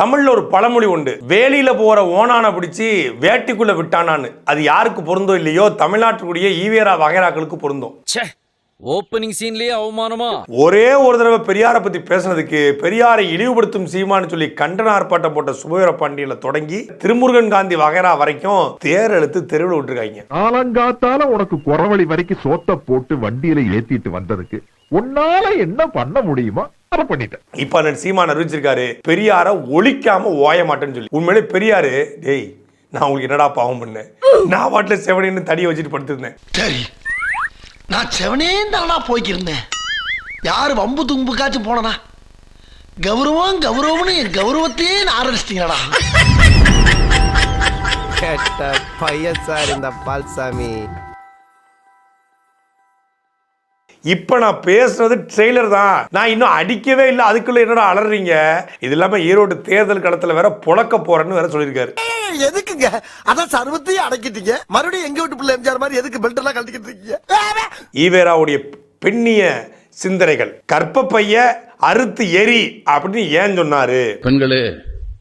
தமிழ்ல ஒரு பழமொழி உண்டு. வேலியில போற ஓனான பிடிச்சி வேட்டிக்குள்ள விட்டானான்னு. அது யாருக்கு பொருந்தோ இல்லையோ தமிழ்நாட்டுக்குரிய ஈவேரா வகைராக்களுக்கு பொருந்தும் ஓப்பனிங் சீன்லயே அவமானமா? ஒரே ஒரு தடவை பெரியாரை பத்தி பேசுனதுக்கு பெரியாரை இழிவுபடுத்தும் சீமான்னு சொல்லி கண்டன ஆர்ப்பாட்டம் போட்ட சுபவீர பாண்டியில தொடங்கி திருமுருகன் காந்தி வகைரா வரைக்கும் தேர் எடுத்து தெருவில் விட்டுருக்காங்க. காலங்காத்தால உனக்கு குறவழி வரைக்கும் சோத்த போட்டு வண்டியில ஏத்திட்டு வந்ததுக்கு உன்னால என்ன பண்ண முடியுமோ? பண்ணிட்டேன். இப்ப அண்ணன் சீமான் அறிவிச்சிருக்காரு பெரியாரை ஒழிக்காம ஓய மாட்டேன்னு சொல்லி. உண்மையிலே பெரியாரு டேய் நான் உங்களுக்கு என்னடா பாவம் பண்ணேன்? நான் பாட்டுல செவனின்னு தடியை வச்சுட்டு படுத்திருந்தேன். சரி நான் செவனே தானா போய்க்கிருந்தேன். யாரு வம்பு தும்புக்காச்சும் போனனா? கௌரவம் கௌரவம்னு என் கௌரவத்தையே நான் ஆரம்பிச்சிட்டீங்களா கெட்ட பையன் சார் இந்த பால்சாமி. இப்ப நான் பேசுனது ட்ரெய்லர் தான். நான் இன்னும் அடிக்கவே இல்லை. அதுக்குள்ள என்னடா அலறீங்க? இது இல்லாம ஈரோடு தேர்தல் களத்துல வேற புழக்க போறேன்னு வேற சொல்லியிருக்காரு. எதுக்குங்க? அதான் சர்வத்தையும் அடக்கிட்டீங்க. மறுபடியும் எங்க வீட்டு பிள்ளை எம்ஜிஆர் மாதிரி எதுக்கு பெல்ட் எல்லாம் கழட்டிக்கிட்டு இருக்கீங்க? ஈவேராவுடைய பெண்ணிய சிந்தனைகள் கற்பப்பைய அறுத்து எரி அப்படின்னு ஏன் சொன்னாரு? பெண்களே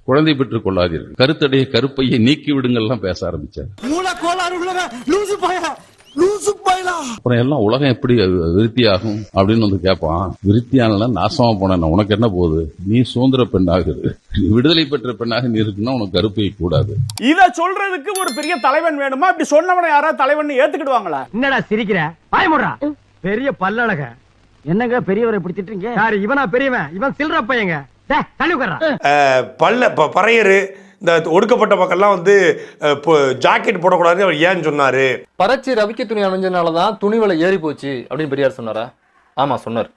குழந்தை பெற்றுக் கொள்ளாதீர்கள். கருத்தடைய கருப்பையை நீக்கி விடுங்கள்லாம் பேச ஆரம்பிச்சார். மூல கோளாறு லூசு பாயா. லூசு பாயலா அப்புறம் எல்லாம் உலகம் எப்படி விருத்தி ஆகும் அப்படின்னு வந்து கேட்பான் விருத்தியானல நாசமா போன உனக்கு என்ன போகுது? நீ சுதந்திர பெண்ணாக விடுதலை பெற்ற பெண்ணாக நீ இருக்குன்னா உனக்கு கருப்பை கூடாது. இத சொல்றதுக்கு ஒரு பெரிய தலைவன் வேணுமா? இப்படி சொன்னவனை யாராவது தலைவன் ஏத்துக்கிடுவாங்களா? என்னடா சிரிக்கிற? பயமுறா பெரிய பல்லழக. என்னங்க பெரியவரை இப்படி திட்டுறீங்க? யாரு? இவனா பெரியவன். இவன் சில்ற பையங்க. பல்ல ப- பறையரு. இந்த ஒடுக்கப்பட்ட மக்கள்லாம் வந்து ஜாக்கெட் போடக்கூடாதுன்னு அவர் ஏன் சொன்னாரு? பறச்சி ரவிக்க துணி அமைஞ்சனால தான் துணி விலை ஏறி போச்சு அப்படின்னு பெரியார் சொன்னாரா? ஆமா சொன்னார்.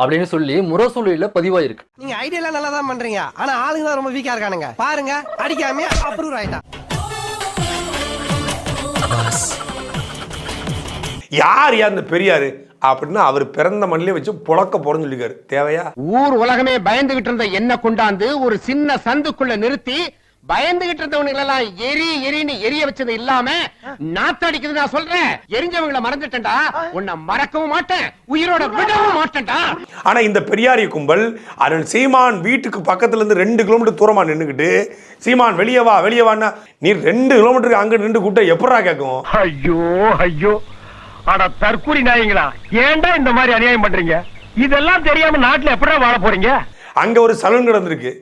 அப்படின்னு சொல்லி முரசொலியில பதிவாயிருக்கு. நீங்க ஐடியா எல்லாம் நல்லா தான் பண்றீங்க. ஆனா ஆளுங்க தான் ரொம்ப வீக்கா இருக்கானுங்க. பாருங்க அடிக்காம அப்ரூவ் ஆயிட்டா யார் யார் இந்த பெரியாரு? அப்படின்னு அவர் பிறந்த மண்ணிலே வச்சு புழக்க போறேன்னு சொல்லியிருக்காரு. தேவையா? ஊர் உலகமே பயந்துகிட்டு இருந்த என்ன கொண்டாந்து ஒரு சின்ன சந்துக்குள்ள நிறுத்தி பயந்துகிட்டு இருந்தவனுங்க எல்லாம் எரி எரின்னு எரிய வச்சது இல்லாம நாத்தடிக்குது நான் சொல்றேன். எரிஞ்சவங்கள மறந்துட்டேன்டா. உன்னை மறக்கவும் மாட்டேன். உயிரோட விடவும் மாட்டேன்டா. ஆனா இந்த பெரியாரிய கும்பல் அண்ணன் சீமான் வீட்டுக்கு பக்கத்துல இருந்து ரெண்டு கிலோமீட்டர் தூரமா நின்னுக்கிட்டு சீமான் வெளியே வா வெளியே வான்னா நீ ரெண்டு கிலோமீட்டருக்கு அங்க நின்று கூட்ட எப்படா கேட்கும்? ஐயோ ஐயோ. அட தற்கூரி நாயங்களா. ஏன்டா இந்த மாதிரி அநியாயம் பண்றீங்க? இதெல்லாம் தெரியாம நாட்டுல எப்படா வாழ போறீங்க? அங்க ஒரு சலூன் கிடந்திருக்கு.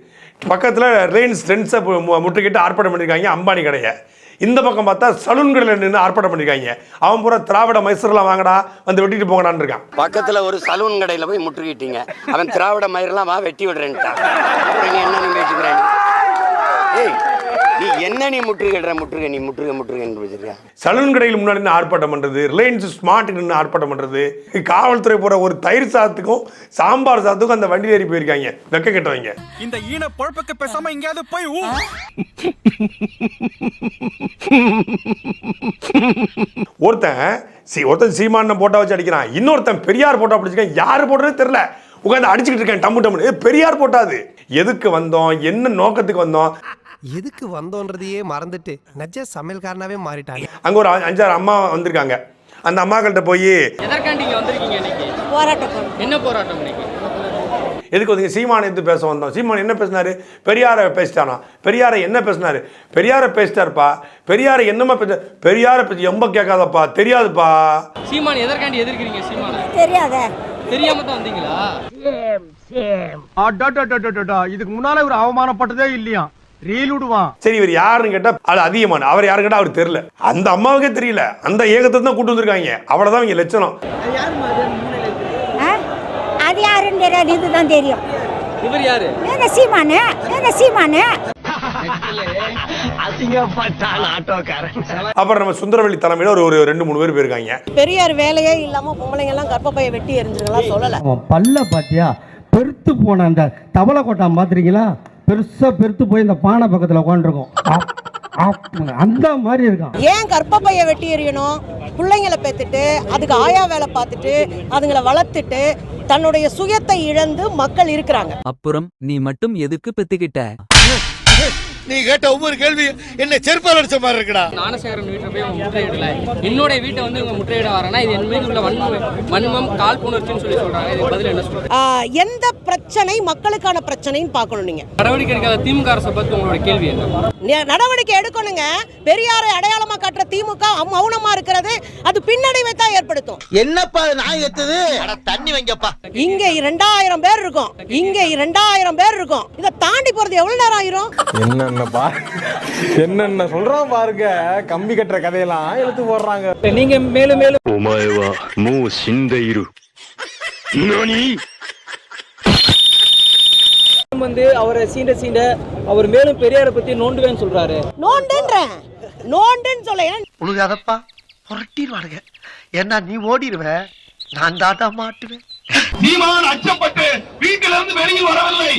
பக்கத்தில் ரிலையன்ஸ் ட்ரெண்ட்ஸை முட்டுக்கிட்டு ஆர்ப்பாட்டம் பண்ணியிருக்காங்க அம்பானி கடையை. இந்த பக்கம் பார்த்தா சலூன் கடையில் நின்று ஆர்ப்பாட்டம் பண்ணியிருக்காங்க அவன் பூரா திராவிட மைசூர்லாம் வாங்கடா வந்து வெட்டிட்டு போங்கடான்னு இருக்கான். பக்கத்தில் ஒரு சலூன் கடையில் போய் முற்றுகிட்டீங்க. அவன் திராவிட மயிரெல்லாம் வா வெட்டி விடுறேன்ட்டான். என்ன நீ ஏய் என்ன நீ முற்றுகிடுற முற்றுக நீ முற்றுக முற்றுகன்னு வச்சிருக்க சலூன் கடையில் முன்னாடி நின்று ஆர்ப்பாட்டம் பண்றது ரிலையன்ஸ் ஸ்மார்ட் நின்று ஆர்ப்பாட்டம் பண்றது காவல்துறை போற ஒரு தயிர் சாதத்துக்கும் சாம்பார் சாதத்துக்கும் அந்த வண்டி ஏறி போயிருக்காங்க. வெக்க கெட்டவங்க. இந்த ஈன பொழப்புக்கு பேசாம எங்கேயாவது போய் ஒருத்தன் சி ஒருத்தன் சீமான போட்டோ வச்சு அடிக்கிறான். இன்னொருத்தன் பெரியார் போட்டோ பிடிச்சிருக்கான் யார் போடுறது தெரியல. உட்காந்து அடிச்சுக்கிட்டு இருக்கேன் டம்மு டம்மு ஏய், பெரியார் போட்டாது எதுக்கு வந்தோம்? என்ன நோக்கத்துக்கு வந்தோம்? எதுக்கு வந்தோன்றதையே மறந்துட்டு நஜ சமையல்காரனாவே மாறிட்டாங்க அங்க ஒரு அஞ்சாறு அம்மா வந்திருக்காங்க. அந்த அம்மாக்கள்கிட்ட போய் எதற்காண்டி இங்க வந்திருக்கீங்க இன்னைக்கு? போராட்டம். என்ன போராட்டம் இன்னைக்கு? எதுக்கு வந்தீங்க? சீமான் எடுத்து பேச வந்தோம். சீமான் என்ன பேசினாரு? பெரியாரை பேசிட்டானா? பெரியாரை என்ன பேசினாரு? பெரியாரை பேசிட்டாருப்பா. பெரியாரை என்னமா பேச பெரியாரை பத்தி எம்ப கேட்காதப்பா. தெரியாதுப்பா. சீமான் எதற்காண்டி எதிர்க்கிறீங்க சீமான? தெரியாத. தெரியாம தான் வந்தீங்களா? இதுக்கு முன்னால ஒரு அவமானப்பட்டதே இல்லையா ரீல் விடுவான் சரி இவர் யாருன்னு கேட்டா அது அதிகமான அவர் யாரு கேட்டா அவர் தெரியல. அந்த அம்மாவுக்கே தெரியல. அந்த ஏகத்தை தான் கூட்டு வந்திருக்காங்க. அவ்வளவுதான் இங்க லட்சணம். ஆ? அது யாருன்னு தெரியாது. இதுதான் தெரியும். இவர் யாரு? ஏங்க சீமானு. ஏங்க சீமானு. அப்புறம் நம்ம சுந்தரவள்ளி தலைமையில ஒரு ஒரு ரெண்டு மூணு பேர் போயிருக்காங்க. பெரியார் வேலையே இல்லாம பொம்பளைங்க எல்லாம் கர்ப்பப்பைய வெட்டி எரிஞ்சிருக்கலாம் சொல்லல. பல்ல பாத்தியா? பெருத்து போன அந்த தவளை கொட்டான் பாத்திரீங்களா பெருசா பெருத்து போய் இந்த பானை பக்கத்துல உட்காந்துருக்கும் அந்த மாதிரி இருக்கான். ஏன் கர்ப்பப்பைய வெட்டி எறியணும்? பிள்ளைங்களை பெத்துட்டு அதுக்கு ஆயா வேலை பார்த்துட்டு அதுங்களை வளர்த்துட்டு தன்னுடைய சுயத்தை இழந்து மக்கள் இருக்கிறாங்க. அப்புறம் நீ மட்டும் எதுக்கு பெத்துக்கிட்ட? நீ கேட்ட ஒவ்வொரு கேள்வி என்ன செருப்பால் அடிச்ச மாதிரி இருக்குடா. ஞானசேகரன் வீட்டில் போய் முற்றுகையிடல என்னோட வீட்டை வந்து இவங்க முற்றுகையிட வரேன்னா இது என் மீது உள்ள வன்மம் வன்மம் காழ்ப்புணர்ச்சின்னு சொல்லி சொல்றாங்க. இதுக்கு பதில் என்ன சொல்றீங்க எந்த பிரச்சனை மக்களுக்கான பிரச்சனைன்னு பார்க்கணும் நீங்க. நடவடிக்கை எடுக்காத திமுக அரசை பத்தி உங்களோட கேள்வி என்ன? நடவடிக்கை எடுக்கணுங்க. பெரியாரை அடையாளமா காட்டுற திமுக மௌனமா இருக்கிறது. அது பின்னடைவை தான் ஏற்படுத்தும். என்னப்பா நான் எத்தது? தண்ணி வைங்கப்பா. இங்க இரண்டாயிரம் பேர் இருக்கும். இங்க இரண்டாயிரம் பேர் இருக்கும். இதை தாண்டி போறது எவ்வளவு நேரம் ஆயிரும்? என்ன என்னென்ன சொல்றான் பாருங்க? கம்பி கட்டுற கதையெல்லாம் எழுத்து போடுறாங்க. நீங்க மேலும் மேலும் வந்து அவரை சீண்ட சீண்ட அவர் மேலும் பெரியாரை பத்தி நோண்டுவேன்னு சொல்றாரு. நோண்டுன்றேன். நோண்டுன்னு சொல்ல உழுகாதப்பா புரட்டிடுவாருங்க ஏன்னா நீ ஓடிடுவ நான் தாத்தா மாட்டுவேன். சீமான் அச்சப்பட்டு வீட்டில வெளியில் வரவில்லை.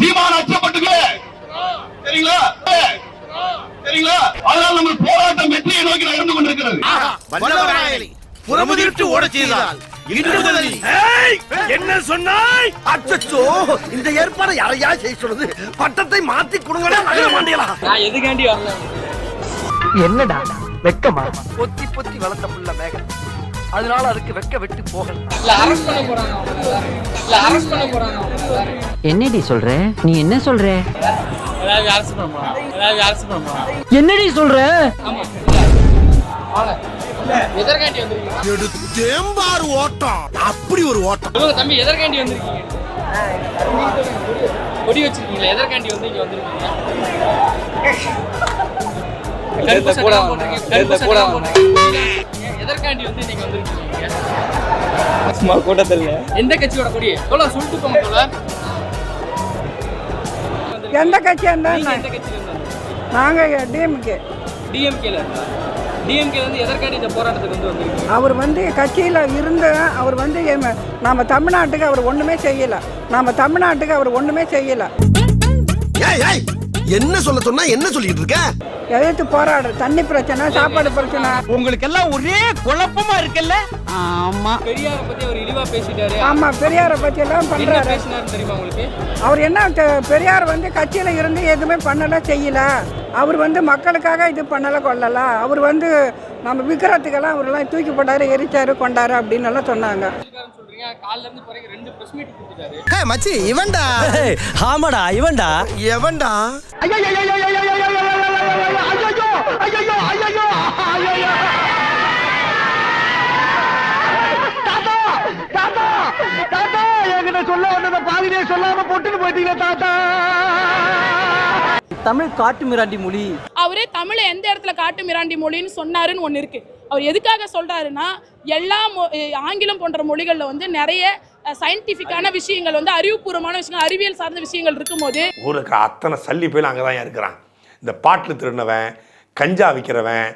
சீமான் அச்சப்பட்டுல சரிங்களா சரிங்களா அதனால் நம்ம போராட்டம் வெற்றியை நோக்கி நகர்ந்து கொண்டிருக்கிறது. புறமுதிர்த்து ஓட செய்தால் என்ன சொன்னாய்? அச்சோ இந்த ஏற்பாடு யாரையா செய்ய சொல்லுது? பட்டத்தை மாத்தி கொடுங்கடா நகர மாட்டீங்களா நான் எதுக்காண்டி வரல என்னடா வெக்கமா? பொத்தி பொத்தி வளர்த்த புள்ள மேகம் அதனால அதுக்கு வெக்க வெட்டு போகல. என்னடி சொல்ற? நீ என்ன சொல்ற? ஏதாவது அரசு பண்ண போறாங்க ஏதாவது அரசு பண்ண போறாங்க என்னடி சொல்ற. எதற்காண்டி வந்திருக்கீங்க? ஓட்டம். அப்படி ஒரு ஓட்டம். தம்பி எதற்காண்டி வந்திருக்கீங்க? கொடி வச்சிருக்கீங்களா? எதற்காண்டி வந்து இங்க வந்திருக்கீங்க? எதற்காண்டி வந்து நீங்க வந்திருக்கீங்க? சும்மா கூட்டத்தில். எந்த கட்சியோட கொடி சொல்லிட்டு போங்க போல எந்த கட்சியா நீங்க எந்த கட்சியில இருந்தாங்க நாங்க டிஎம்கே டிஎம்கேல இருந்தா. டிஎம்கே வந்து எதற்காண்டி இந்த போராட்டத்துக்கு வந்து வந்திருக்கீங்க? அவர் வந்து கட்சியில் இருந்து அவர் வந்து நம்ம தமிழ்நாட்டுக்கு அவர் ஒன்றுமே செய்யலை. நம்ம தமிழ்நாட்டுக்கு அவர் ஒன்றுமே செய்யலை. ஏய் ஏய்! என்ன சொல்ல சொன்னா என்ன சொல்லிட்டு இருக்க? எதிர்த்து போராடுற தண்ணி பிரச்சனை சாப்பாடு பிரச்சனை. உங்களுக்கு எல்லாம் ஒரே குழப்பமா இருக்குல்ல? ஆமா. பெரியாரை பத்தி அவர் இழிவா பேசிட்டாரு. ஆமா பெரியாரை பத்தி எல்லாம் பண்றாரு. பேசினாரு தெரியுமா உங்களுக்கு? அவர் என்ன பெரியார் வந்து கட்சியில இருந்து எதுவுமே பண்ணல செய்யல. அவர் வந்து மக்களுக்காக இது பண்ணல கொள்ளல அவர் வந்து நம்ம விக்கிரத்துக்கெல்லாம் அவரெல்லாம் தூக்கி போட்டாரு எரிச்சாரு கொண்டாரு அப்படின்னு எல்லாம் சொன்னாங்க. கொடுத்துட்டாரு. மச்சி இவன்டா? ஆமாடா இவன்டா? எவன்டா? தமிழ் காட்டு மிராண்டி மொழி. அவரே தமிழை எந்த இடத்துல காட்டு மிராண்டி மொழின்னு சொன்னாருன்னு ஒன்று இருக்கு. அவர் எதுக்காக சொல்றாருன்னா எல்லா ஆங்கிலம் போன்ற மொழிகளில் வந்து நிறைய சயின்டிஃபிக்கான விஷயங்கள் வந்து அறிவுபூர்வமான விஷயங்கள் அறிவியல் சார்ந்த விஷயங்கள் இருக்கும்போது ஊருக்கு அத்தனை சல்லி போய் அங்கே தான் இருக்கிறான். இந்த பாட்டில் திருடினவன் கஞ்சா விற்கிறவன்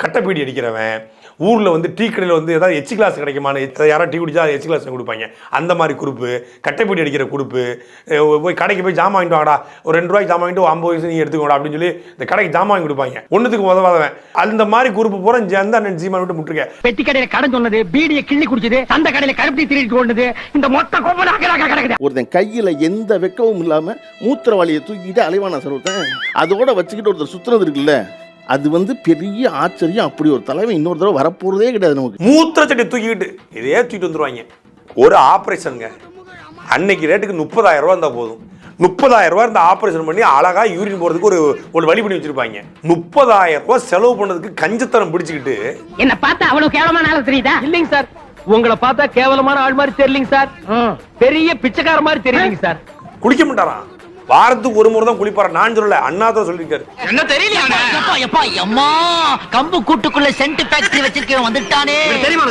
கட்டைப்பீடி அடிக்கிறவன் ஊரில் வந்து டீ கடையில் வந்து ஏதாவது எச்சு கிளாஸ் கிடைக்குமான்னு யாராவது டீ குடிச்சா எச்சு கிளாஸ் கொடுப்பாங்க. அந்த மாதிரி குரூப்பு கட்டைப்பீடி அடிக்கிற குரூப்பு அஹ், போய் கடைக்கு போய் ஜாமான் வாங்கிட்டு வாங்கடா ஒரு ரெண்டு ரூபாய்க்கு ஜாமான் வாங்கிட்டு ஒரு ஐம்பது வயசு நீ எடுத்துக்கோடா அப்படின்னு சொல்லி இந்த கடைக்கு ஜாமான் வாங்கி கொடுப்பாங்க. ஒன்றுத்துக்கு உதவாதவன். அந்த மாதிரி குரூப்பு பூரா ஜந்த அண்ணன் சீமான் விட்டு முட்டுருக்க பெட்டி கடையில கடன் சொன்னது பீடியை கிள்ளி குடிச்சது சந்த கடையில கருப்பி திருடிட்டு கொண்டது இந்த மொத்த அக்கடாக்க கிடக்குது. ஒருத்தன் கையில எந்த வெக்கமும் இல்லாம மூத்திரவாளியை தூக்கிட்டு அலைவான சொல்றேன் அதோட வச்சுக்கிட்டு ஒருத்தர் சுத்துறது இருக்குல்ல அது வந்து பெரிய ஆச்சரியம். அப்படி ஒரு தலைவன் இன்னொரு தடவை வரப்போறதே கிடையாது நமக்கு. மூத்திர சட்டி தூக்கிக்கிட்டு இதே தூக்கிட்டு வந்துருவாங்க. ஒரு ஆப்ரேஷனுங்க அன்னைக்கு ரேட்டுக்கு முப்பதாயிரம் ரூபா இருந்தால் போதும். முப்பதாயிரம் ரூபா இந்த ஆப்ரேஷன் பண்ணி அழகா யூரின் போகிறதுக்கு ஒரு ஒரு வழி பண்ணி வச்சிருப்பாங்க. முப்பதாயிரம் ரூபா செலவு பண்ணதுக்கு கஞ்சத்தனம் பிடிச்சிக்கிட்டு. என்ன பார்த்தா அவ்வளவு கேவலமான ஆளு தெரியுதா? இல்லைங்க சார். உங்களை பார்த்தா கேவலமான ஆள் மாதிரி தெரியலங்க சார். பெரிய பிச்சைக்கார மாதிரி தெரியுங்க சார். குளிக்க மாட்டாராம். வாரத்துக்கு ஒரு முறை தான் குளிப்பாரா. நான் சொல்லல அண்ணா தான் சொல்லியிருக்காரு. என்ன தெரியல எப்பா எம்மா கம்பு கூட்டுக்குள்ள சென்ட் ஃபேக்டரி வச்சிருக்கவன் வந்துட்டானே. தெரியுமா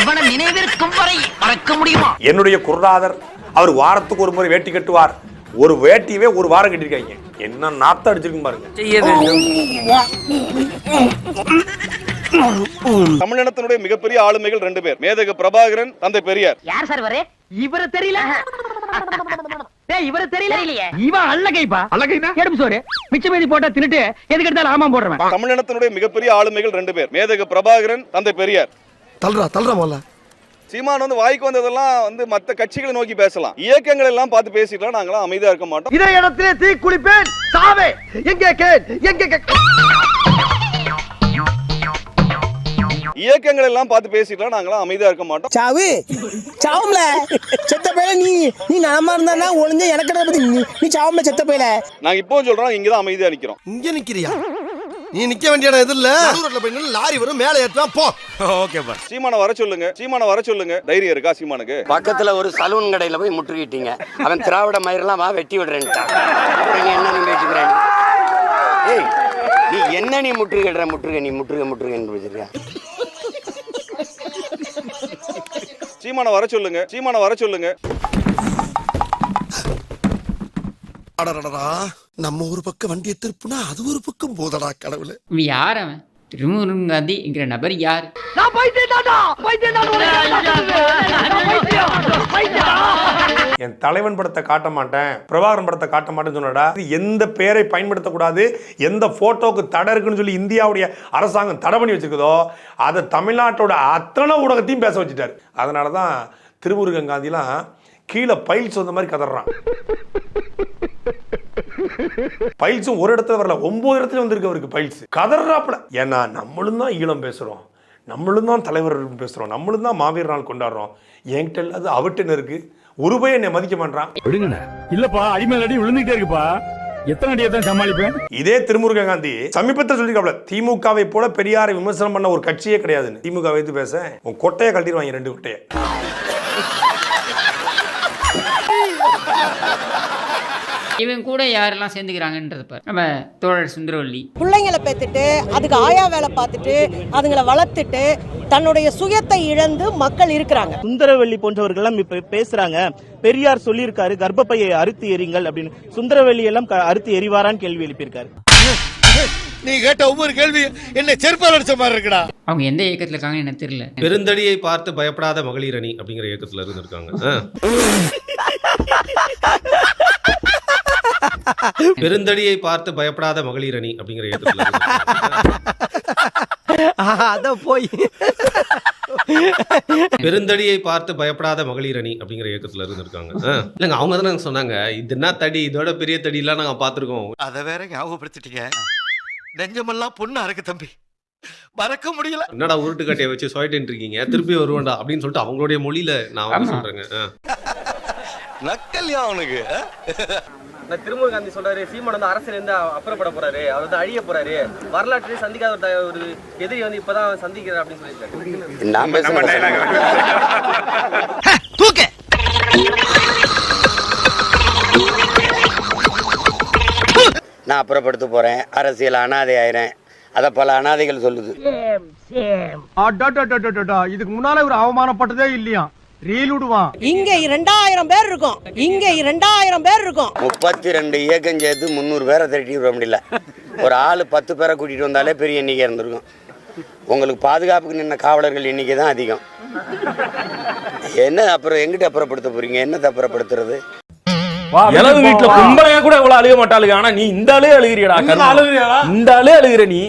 இவனை நினைவிருக்கும் வரை மறக்க முடியுமா? என்னுடைய குருநாதர் அவர் வாரத்துக்கு ஒரு முறை வேட்டி கட்டுவார். ஒரு வேட்டியவே ஒரு வாரம் கட்டியிருக்காங்க. என்ன நாத்தம் அடிச்சிருக்கு பாருங்க. தமிழினத்தினுடைய மிகப்பெரிய ஆளுமைகள் ரெண்டு பேர். மேதக பிரபாகரன் தந்தை பெரியார். யார் சார் வரே இவர தெரியல? டேய் இவர தெரியல. இவன் அல்லகைப்பா. அல்லகைனா? எடுப்பு சோறு. மிச்ச மீதி போட்டா தின்னுட்டு எதுக்கு எடுத்தாலும் ஆமா போடுறவன். தமிழினத்தினுடைய மிகப்பெரிய ஆளுமைகள் ரெண்டு பேர். மேதக பிரபாகரன் தந்தை பெரியார். தல்றா தல்றா முதல்ல. சீமான் வந்து வாய்க்கு வந்ததெல்லாம் வந்து மத்த கட்சிகளை நோக்கி பேசலாம். இயக்கங்கள் எல்லாம் பார்த்து பேசிக்கலாம் நாங்களாம் அமைதியா இருக்க மாட்டோம். இதே இடத்திலே தீ குளிப்பேன். சாவே. எங்க கேட் எங்க இயக்கங்கள் எல்லாம் பார்த்து பேசிக்கலாம் நாங்களாம் அமைதியா இருக்க மாட்டோம். சாவு. சாவும்ல. நீ நலமா இருந்தா ஒளிஞ்ச எனக்கு பத்தி? நீ நீ சாவும்ல செத்த பையல. நாங்க இப்பவும் சொல்றோம் இங்கதான் அமைதியா நிக்கிறோம். இங்க நிக்கிறியா? நீ நிக்க வேண்டிய இடம் எது இல்ல? ரோட்ல போய் லாரி வரும் மேலே ஏற்றுவான் போ. ஓகேப்பா சீமான வர சொல்லுங்க. சீமான வர சொல்லுங்க. தைரியம் இருக்கா சீமானுக்கு? பக்கத்துல ஒரு சலூன் கடையில போய் முற்றுகிட்டீங்க. அவன் திராவிட மயிரெல்லாம் வா வெட்டி விடுறேன்ட்டான். அப்புறம் நீ என்ன நீ பேசிக்கிறேன் ஏய் நீ என்ன நீ முற்றுகிடுற முற்றுகை நீ முற்றுகை முற்றுகைன்னு வச்சிருக்க சீமான வர சொல்லுங்க. சீமான வர சொல்லுங்க. அடடடா நம்ம ஒரு பக்கம் வண்டியை திருப்புனா அது ஒரு பக்கம் போதடா கடவுளே. யார் அவன்? திருமுருகன் காந்திங்கிற நபர் யார்? என் தலைவன் படத்தை காட்ட மாட்டேன் பிரபாகரன் படத்தை காட்ட மாட்டேன்னு சொன்னடா எந்த பெயரை பயன்படுத்தக்கூடாது எந்த போட்டோக்கு தடை இருக்குன்னு சொல்லி இந்தியாவுடைய அரசாங்கம் தடை பண்ணி வச்சிருக்குதோ அதை தமிழ்நாட்டோட அத்தனை ஊடகத்தையும் பேச வச்சுட்டார். அதனால தான் திருமுருகன் காந்திலாம் கீழே பைல்ஸ் வந்த மாதிரி கதறான். பைல்ஸும் ஒரு இடத்துல வரல ஒன்பது இடத்துல வந்திருக்கு அவருக்கு பைல்ஸ். கதறாப்புல. ஏன்னா நம்மளும் தான் ஈழம் பேசுறோம். நம்மளும் தான் தலைவர் பேசுறோம். நம்மளும் தான் மாவீரர் நாள் கொண்டாடுறோம். என்கிட்ட இல்லாத அவட்டு இருக்கு? ஒரு பையன் என்னை மதிக்க மாட்டான் இல்லப்பா அடிமேல் அடி விழுந்துட்டே இருக்குப்பா. எத்தனை அடியை தான் சமாளிப்பேன்? இதே திருமுருகன் காந்தி சமீபத்தில் சொல்லியிருக்காப்ல திமுகவை போல பெரியாரை விமர்சனம் பண்ண ஒரு கட்சியே கிடையாதுன்னு. திமுக வைத்து பேச உன் கொட்டையை கழட்டிடுவாங்க ரெண்டு கொட்டையை. இவன் கூட யாரெல்லாம் சேர்ந்துக்கிறாங்கன்றது பாரு. நம்ம தோழர் சுந்தரவல்லி. பிள்ளைங்களை பெத்துட்டு அதுக்கு ஆயா வேலை பார்த்துட்டு அதுங்களை வளர்த்துட்டு தன்னுடைய சுயத்தை இழந்து மக்கள் இருக்கிறாங்க. சுந்தரவல்லி போன்றவர்கள் எல்லாம் இப்ப பேசுறாங்க. பெரியார் சொல்லியிருக்காரு கர்ப்பப்பையை அறுத்து எறிங்கள் அப்படின்னு. சுந்தரவல்லி எல்லாம் அறுத்து எறிவாரான்னு கேள்வி எழுப்பியிருக்காரு. நீ கேட்ட ஒவ்வொரு கேள்வி என்ன செருப்பால் அடிச்ச மாதிரி இருக்குடா. அவங்க எந்த இயக்கத்தில் இருக்காங்கன்னு எனக்கு தெரியல. பெருந்தடியை பார்த்து பயப்படாத மகளிர் அணி அப்படிங்கிற இயக்கத்துல இருந்திருக்காங்க. பெருந்தடியை பார்த்து பயப்படாத மகளிர் அணி அப்படிங்கிற அத போய். பெருந்தடியை பார்த்து பயப்படாத மகளிர் அணி அப்படிங்கிற இயக்கத்துல இருந்திருக்காங்க. இல்லங்க அவங்க தானே சொன்னாங்க. இது என்ன தடி? இதோட பெரிய தடி எல்லாம் நாங்க பாத்துருக்கோம் அத வேற ஞாபகப்படுத்திட்டீங்க. நெஞ்சமெல்லாம் பொண்ணு அறக்கு தம்பி. மறக்க முடியல. என்னடா உருட்டு கட்டையை வச்சு சொல்லிட்டு இருக்கீங்க? திருப்பி வருவேன்டா அப்படின்னு சொல்லிட்டு அவங்களுடைய மொழியில நான் வந்து சொல்றேங்க. நக்கல்யா அவனுக்கு திருமுருக காந்தி சொல்றாரு சீமான் வந்து அரசியல் இருந்து அப்புறப்பட போறாரு அவர் வந்து அழிய போறாரு. வரலாற்று சந்திக்காத ஒரு- ஒரு எதிரி வந்து இப்பதான் சந்திக்கிறார் அப்படின்னு சொல்லியிருக்காரு. நான் பேசுறேன் தூக்க. நான் அப்புறப்படுத்த போறேன். அரசியல் அனாதை ஆயிரேன் அதை பல அனாதைகள் சொல்லுது. இதுக்கு முன்னால ஒரு அவமானப்பட்டதே இல்லையா இங்க இரண்டாயிரம் பேர் இருக்கும். இங்க இரண்டாயிரம் பேர் இருக்கும். முப்பத்தி ரெண்டு இயக்கம் சேர்த்து முந்நூறு பேரை திரட்டி விட முடியல. ஒரு ஆள் பத்து பேரை கூட்டிட்டு வந்தாலே பெரிய எண்ணிக்கை இருந்திருக்கும். உங்களுக்கு பாதுகாப்புக்கு நின்ன காவலர்கள் எண்ணிக்கை தான் அதிகம். என்ன அப்புறம் எங்கிட்ட அப்புறப்படுத்த போறீங்க? என்ன அப்புறப்படுத்துறது? இளவு வீட்டுல கும்பலையா கூட இவ்வளவு அழுக மாட்டாளுங்க. ஆனா நீ இந்த ஆளே அழுகிறியடா இந்த ஆளே அழுகிற நீ.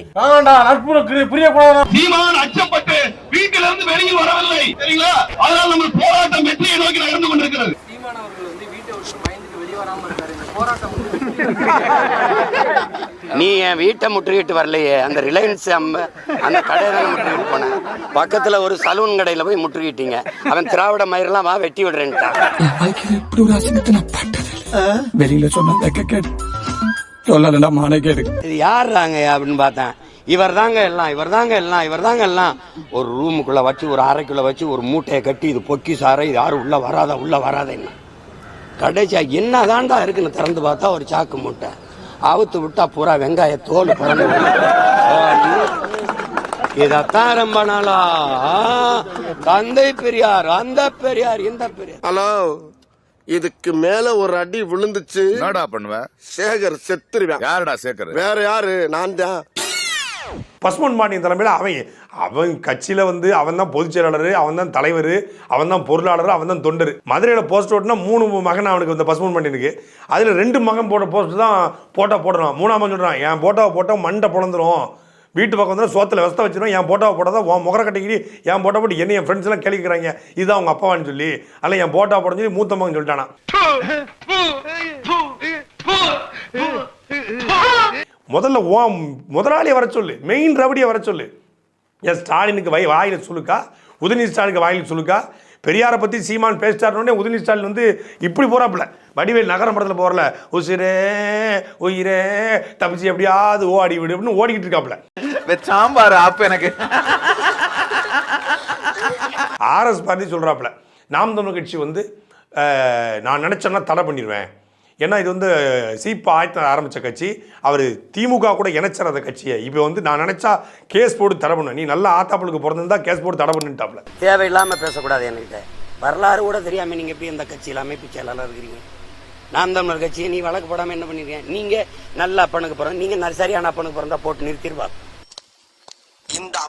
சீமான் அச்சப்பட்டு வீட்டில இருந்து வெளியில் வரவில்லை. சரிங்களா? அதனால் நம்ம போராட்டம் வெற்றியை நோக்கி நடந்து கொண்டிருக்கிறது. சீமான் அவர்கள் வந்து வீட்டை விட்டு பயந்துட்டு வெளியே வராம நீ என் வீட்டை முற்றுகிட்டு வரலையே. அந்த ரிலையன்ஸ் அம்ம அந்த கடையை முற்றுகிட்டு போனேன் பக்கத்துல ஒரு சலூன் கடையில போய் முற்றுகிட்டீங்க அவன் திராவிட மயிரெல்லாம் வா வெட்டி விடுறேன்ட்டான். வெளியில சொன்னா கேட்டு சொல்லலடா மானே கேடு இது யாருறாங்க அப்படின்னு பார்த்தேன். இவர் தாங்க எல்லாம் இவர் தாங்க எல்லாம் இவர் தாங்க எல்லாம். ஒரு ரூமுக்குள்ள வச்சு ஒரு அறைக்குள்ள வச்சு ஒரு மூட்டையை கட்டி இது பொக்கி சாரை இது யாரும் உள்ள வராத உள்ள வராத என்ன? கடைசியா என்ன தாண்டா இருக்குன்னு திறந்து பார்த்தா ஒரு சாக்கு மூட்டை. அவுத்து விட்டா பூரா வெங்காய தோல் பறந்து இதத்தான் ரொம்ப நாளா? தந்தை பெரியார் அந்த பெரியார் இந்த பெரியார். ஹலோ இதுக்கு மேல ஒரு அடி விழுந்துச்சு. என்னடா பண்ணுவ? சேகர் செத்துருவேன். யாருடா சேக்கர் வேற யாரு? நான் தான். பசுமன் பாண்டியன் தலைமையில் அவன் அவன் கட்சியில் வந்து அவன் தான் பொதுச் செயலாளர் அவன் தான் தலைவர் அவன் தான் பொருளாளர் அவன் தான் தொண்டர். மதுரையில் போஸ்ட் ஓட்டினா மூணு மகன் அவனுக்கு இந்த பசுமன் பாண்டியனுக்கு அதில் ரெண்டு மகன் போட்ட போஸ்ட் தான் போட்டோ போடுறான் மூணாம் சொல்கிறான் என் போட்டோவை போட்டால் மண்டை பிளந்துரும் வீட்டு பக்கம் வந்து சோத்தில் வெஸ்த வச்சிடும் என் போட்டோவை போட்டால் தான் உன் முகர கட்டிக்கிடி என் போட்டோ போட்டு என்ன என் ஃப்ரெண்ட்ஸ் எல்லாம் கேள்விக்கிறாங்க இதுதான் அவங்க அப்பாவான்னு சொல்லி. அல்ல என் போட்டோ போடன்னு சொல்லி மூத்த மகன் சொல்லிட்டானா. முதல்ல ஓ முதலாளியை வர சொல்லு. மெயின் ரவுடியை வர சொல்லு. என் ஸ்டாலினுக்கு வை வாயில் சொல்லுக்கா? உதயநிதி ஸ்டாலினுக்கு வாயில் சொல்லுக்கா? பெரியாரை பற்றி சீமான் பேசிட்டாருனே உதயநிதி ஸ்டாலின் வந்து இப்படி போகிறாப்புல வடிவேல் நகரம் படத்தில் போகிறல உசிரே உயிரே தப்பிச்சு எப்படியாவது ஓடி விடு அப்படின்னு ஓடிக்கிட்டு இருக்காப்புல. சாம்பார் ஆப்பு எனக்கு. ஆர்எஸ் பாரதி சொல்கிறாப்புல நாம் தமிழ் கட்சி வந்து நான் நினச்சேன்னா தடை பண்ணிடுவேன் ஏன்னா இது வந்து சீப்பா ஆயிரத்தி ஆரம்பித்த கட்சி அவர் திமுக கூட இணைச்சர் அந்த கட்சியை. இப்போ வந்து நான் நினச்சா கேஸ் போட்டு தடை பண்ணு. நீ நல்ல ஆத்தாப்பளுக்கு பிறந்திருந்தா கேஸ் போட்டு தடை பண்ணிட்டாப்புல தேவையில்லாமல் பேசக்கூடாது என்கிட்ட. வரலாறு கூட தெரியாமல் நீங்கள் எப்படி இந்த கட்சியில் அமைப்பு செயலாளர் இருக்கிறீங்க? நான் தமிழர் கட்சியை நீ வழக்கு போடாமல் என்ன பண்ணிருக்கேன் நீங்கள் நல்ல அப்பனுக்கு பிறந்த நீங்கள் சரியான அப்பனுக்கு பிறந்தா போட்டு நிறுத்திடுவாங்க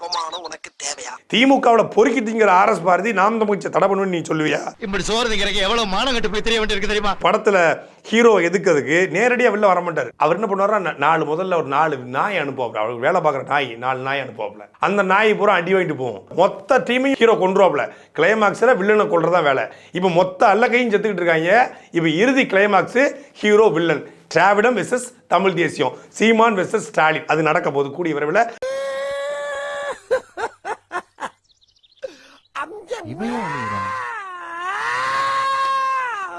அவமானம் உனக்கு தேவையா? திமுகவில் பொறுக்கி திங்கிற ஆர்எஸ் பாரதி நாம் தமிழ் கட்சியை தடை பண்ணுவேன்னு நீ சொல்லுவியா? இப்படி சோறு திங்கிறக்கு எவ்வளவு மானம் கட்டு போய் தெரிய வேண்டியிருக்கு தெரியுமா? படத்தில் ஹீரோ எதுக்கிறதுக்கு நேரடியாக வெளில வர மாட்டார். அவர் என்ன பண்ணுவார்னா நாலு முதல்ல ஒரு நாலு நாய் அனுப்புவாப்ல அவருக்கு வேலை பார்க்குற நாய் நாலு நாய் அனுப்புவாப்ல அந்த நாய் பூரா அடி வாங்கிட்டு போகும் மொத்த டீமையும் ஹீரோ கொண்டுருவாப்ல கிளைமாக்ஸில் வில்லனை கொள்றதா வேலை. இப்போ மொத்த அல்ல கையும் செத்துக்கிட்டு இருக்காங்க. இப்போ இறுதி கிளைமாக்ஸு ஹீரோ வில்லன் திராவிடம் வெர்சஸ் தமிழ் தேசியம். சீமான் வெர்சஸ் ஸ்டாலின். அது நடக்க போகுது. கூடிய விரைவில்.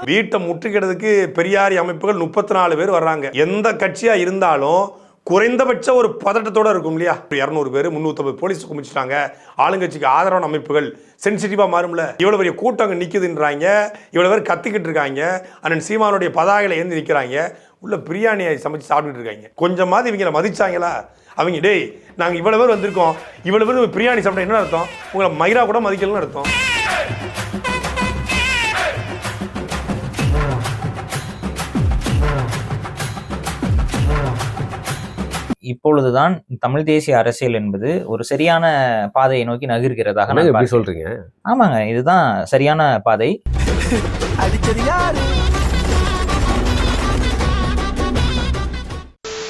வீட்டை முற்றுகிறதுக்கு பெரியாரி அமைப்புகள் முப்பத்தி நாலு பேர் வர்றாங்க. எந்த கட்சியா இருந்தாலும் குறைந்தபட்ச ஒரு பதட்டத்தோட இருக்கும் இல்லையா? இரநூறு பேர் முந்நூற்றம்பது போலீஸ் குமிச்சிட்டாங்க. ஆளுங்கட்சிக்கு ஆதரவான அமைப்புகள் சென்சிட்டிவாக மாறும்ல. இவ்வளோ பெரிய கூட்டம் அங்கே நிற்குதுன்றாங்க இவ்வளோ பேர் கத்திக்கிட்டு இருக்காங்க. அண்ணன் சீமானுடைய பதாகையில் ஏந்தி நிற்கிறாங்க உள்ள பிரியாணியை சமைச்சு சாப்பிட்டுட்டு இருக்காங்க. கொஞ்சமாவது இவங்கள மதிச்சாங்களா? அவங்க டேய் நாங்கள் இவ்வளோ பேர் வந்திருக்கோம். இவ்வளோ பேர் பிரியாணி சாப்பிட்டா என்ன அர்த்தம்? உங்களை மயிரா கூட மதிக்கலன்னு அர்த்தம். இப்பொழுதுதான் தமிழ் தேசிய அரசியல் என்பது ஒரு சரியான பாதையை நோக்கி நகர்கிறதாக நான் எப்படி. சொல்றீங்க? ஆமாங்க இதுதான் சரியான பாதை. அடிச்சது யாரு?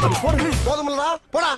போதுமில்லடா போடா